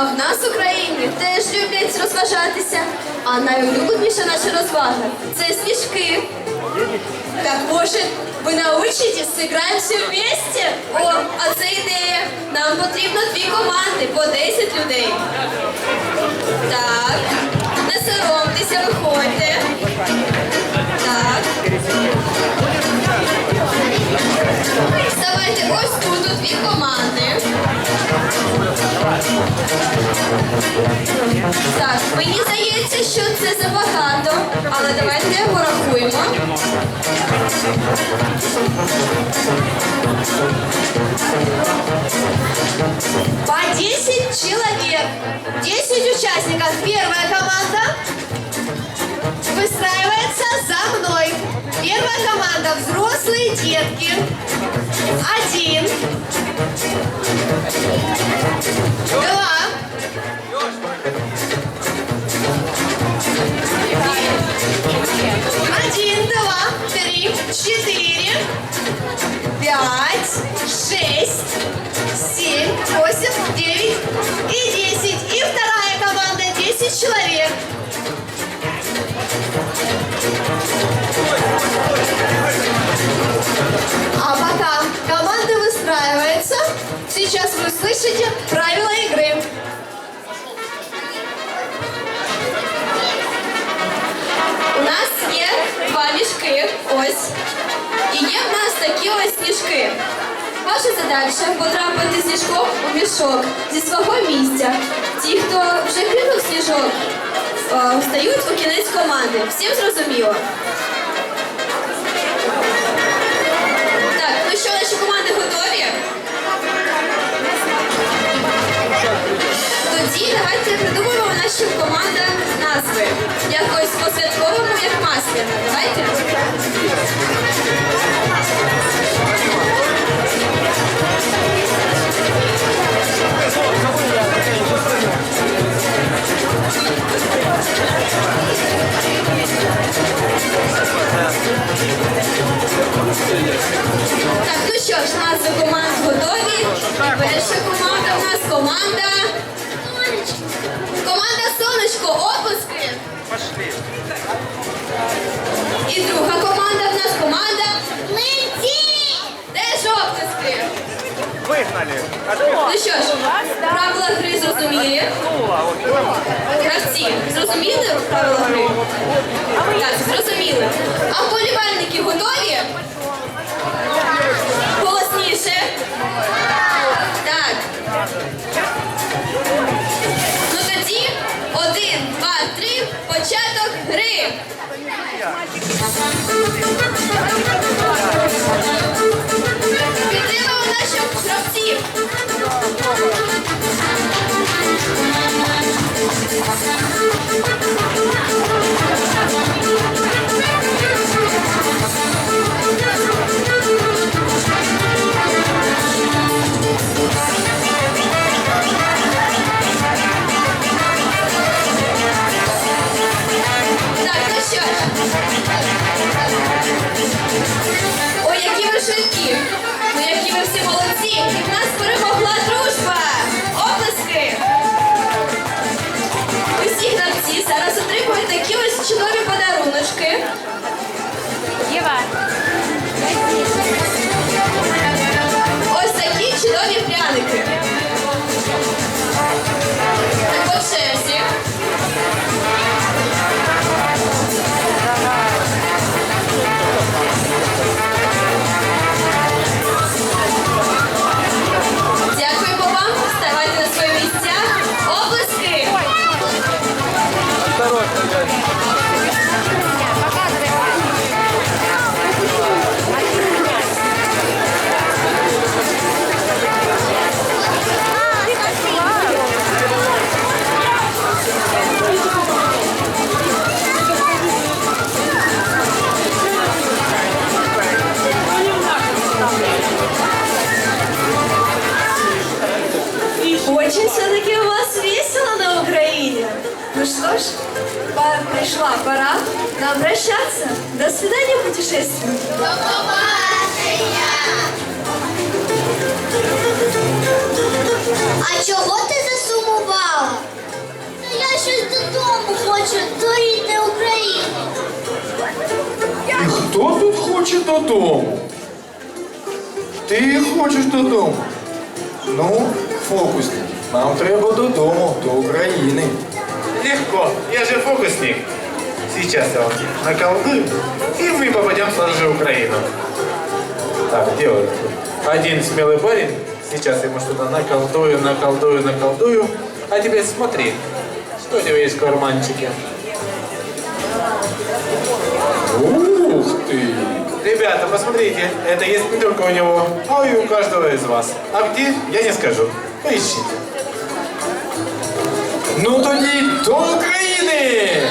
А в нас в Україні теж люблять розважатися. А найулюбленіша наша розвага це сніжки. Так може, ви научитесь, сыграем все вместе? О, а це ідея. Нам потрібно дві команди по 10 людей. Так, не соромтеся, виходьте. Так. Вставайте ось тут дві команди. Так, мені здається, що це забагато, але давайте порахуємо. По 10 человек. 10 участников. Первая Первая команда взрослые детки. Один. Два. Один, два, три, четыре, пять, шесть, сейчас вы слышите правила игры. У нас є два мішки, ось. І є в нас такі ось сніжки. Ваша задача потрапити сніжком у мішок зі свого місця. Ті, хто вже кинув сніжок, е, встають у кінець команди. Всім зрозуміло. Тоді давайте придумаємо нашим командам назви. Якось по-святковому, як масляна. Давайте. Що ж, правила гри зрозуміли. Гравці, зрозуміли правила гри? Так, зрозуміли. А вболівальники готові? Голосніше. Так. Ну тоді один, два, три, початок гри. Підтримуємо наших гравців. Ну. Ой, які ви швидкі. Ну, які ви всі молодці. Нас перемогла все-таки у вас весело на Украине. Ну что ж, пора, пришла пора нам прощаться. До свидания, путешественники. До побачення! А чого ти засумувала? Та я щось додому хочу, до рідної України. Ну, хто тут хоче додому? Ти хочеш додому? Ну, фокусник. Нам треба додому, до України. Легко, я же фокусник. Сейчас я вам наколдую, и мы попадем сразу же в Украину. Так, делаю. Один смелый парень, сейчас ему что-то наколдую, наколдую, наколдую. А теперь смотри, что у тебя есть в карманчике. Ух ти! Ребята, посмотрите, это есть не только у него, а и у каждого из вас. А где, я не скажу. Поищите. Ну тоді до України!